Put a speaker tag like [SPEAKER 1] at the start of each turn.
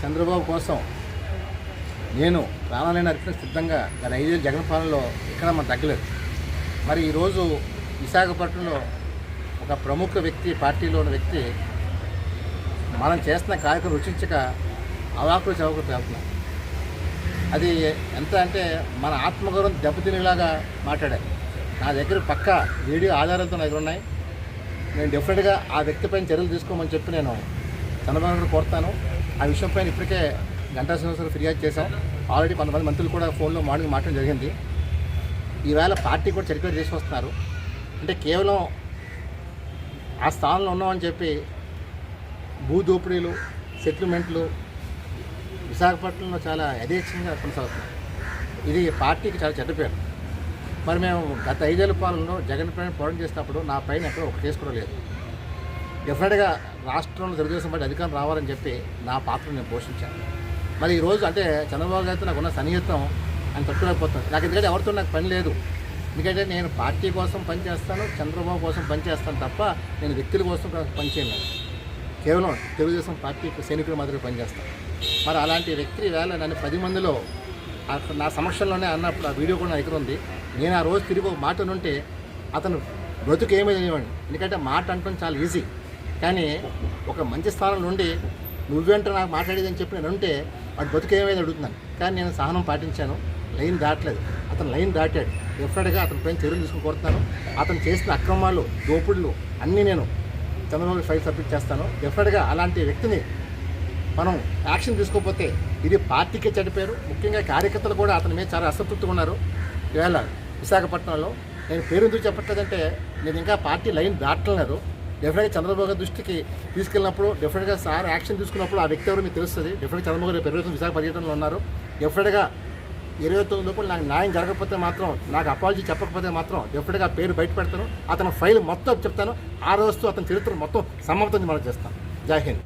[SPEAKER 1] చంద్రబాబు కోసం నేను ప్రాణాలైన అర్పిన సిద్ధంగా గత ఐదేళ్ళు జగన్ పాలనలో ఇక్కడ మనం తగ్గలేదు. మరి ఈరోజు విశాఖపట్నంలో ఒక ప్రముఖ వ్యక్తి పార్టీలో ఉన్న వ్యక్తి మనం చేస్తున్న కార్యక్రమం రుచించక అవాకులు చవకులు పేలుతున్నాం అది ఎంత అంటే మన ఆత్మగౌరవం దెబ్బతినేలాగా మాట్లాడారు. నా దగ్గర పక్క వీడియో ఆధారాలతో నా దగ్గర ఉన్నాయి. నేను డెఫినెట్గా ఆ వ్యక్తిపైన చర్యలు తీసుకోమని చెప్పి నేను చంద్రబాబు నాయుడు కోరుతాను. ఆ విషయంపైన ఇప్పటికే గంటా శ్రీనివాసరావు ఫిర్యాదు చేశాం. ఆల్రెడీ కొంతమంది మంత్రులు కూడా ఫోన్లో మార్నింగ్ మాట్లాడడం జరిగింది. ఈవేళ పార్టీ కూడా చరిత్ర చేసుకొస్తున్నారు అంటే కేవలం ఆ స్థానంలో ఉన్నామని చెప్పి భూ దోపిడీలు సెటిల్మెంట్లు విశాఖపట్నంలో చాలా యథేచ్ఛంగా కొనసాగుతున్నాయి. ఇది పార్టీకి చాలా చెడ్డ పేరు. మరి మేము గత ఐదేళ్ళ పాలనలో జగన్ పైన పోరాటం చేసినప్పుడు నా పైన ఎక్కడ ఒక కేసు కూడా లేదు. డెఫినెట్గా రాష్ట్రంలో తెలుగుదేశం పార్టీ అధికారం రావాలని చెప్పి నా పాత్ర నేను పోషించాను. మరి ఈరోజు అంటే చంద్రబాబు గారితో నాకు ఉన్న సన్నిహితం ఆయన తట్టుకోలేకపోతుంది నాకు ఎందుకంటే ఎవరితో నాకు పని లేదు. ఎందుకంటే నేను పార్టీ కోసం పనిచేస్తాను చంద్రబాబు కోసం పనిచేస్తాను తప్ప నేను వ్యక్తుల కోసం పనిచేయను కేవలం తెలుగుదేశం పార్టీ సైనికులు మాదిరిగా పనిచేస్తాను మరి అలాంటి వ్యక్తి వేళ నన్ను పది మందిలో నా సమక్షంలోనే అన్నప్పుడు ఆ వీడియో కూడా నా దగ్గర ఉంది. నేను ఆ రోజు తిరిగి ఒక మాట ఉంటే అతను బ్రతుకు ఏమీ తెలియవండి ఎందుకంటే మాట అంటాం చాలా ఈజీ. కానీ ఒక మంచి స్థానం నుండి నువ్వెంట నాకు మాట్లాడేదని చెప్పి నేను ఉంటే వాడు బతుకు ఏమైంది అడుగుతున్నాను. కానీ నేను సహనం పాటించాను. లైన్ దాటలేదు. అతను లైన్ దాటాడు. డెఫినెట్గా అతని పైన చర్యలు తీసుకుని కోరుతున్నాను. అతను చేసిన అక్రమాలు దోపుడులు అన్నీ నేను చంద్రబాబు ఫైల్ సబ్మిట్ చేస్తాను. డెఫినెట్గా అలాంటి వ్యక్తిని మనం యాక్షన్ తీసుకోకపోతే ఇది పార్టీకే చెడిపోయారు ముఖ్యంగా కార్యకర్తలు కూడా అతని మీద చాలా అసంతృప్తిగా ఉన్నారు. ఇవాళ విశాఖపట్నంలో నేను పేరు ఎందుకు చెప్పట్లేదంటే నేను ఇంకా పార్టీ లైన్ దాటలేదు. డెఫినెట్గా చంద్రబాబు గారి దృష్టికి తీసుకెళ్ళినప్పుడు డెఫినెట్గా సార్ యాక్షన్ తీసుకున్నప్పుడు ఆ వ్యక్తి ఎవరు మీకు తెలుస్తుంది. డెఫినెట్గా చంద్రబాబు గారు పెరుగుతుంది విశాఖ పర్యటనలో ఉన్నారు. డెఫినెట్గా ఇరవై తొమ్మిది లోపల నాకు న్యాయం జరగకపోతే మాత్రం నాకు అపాలజీ చెప్పకపోతే మాత్రం డెఫినెట్గా పేరు బయట పెడతాను. అతని ఫైల్ మొత్తం చెప్తాను. ఆ రోజుతో అతని చరిత్ర మొత్తం సమాప్తం మనం చేస్తాను జై హింద్.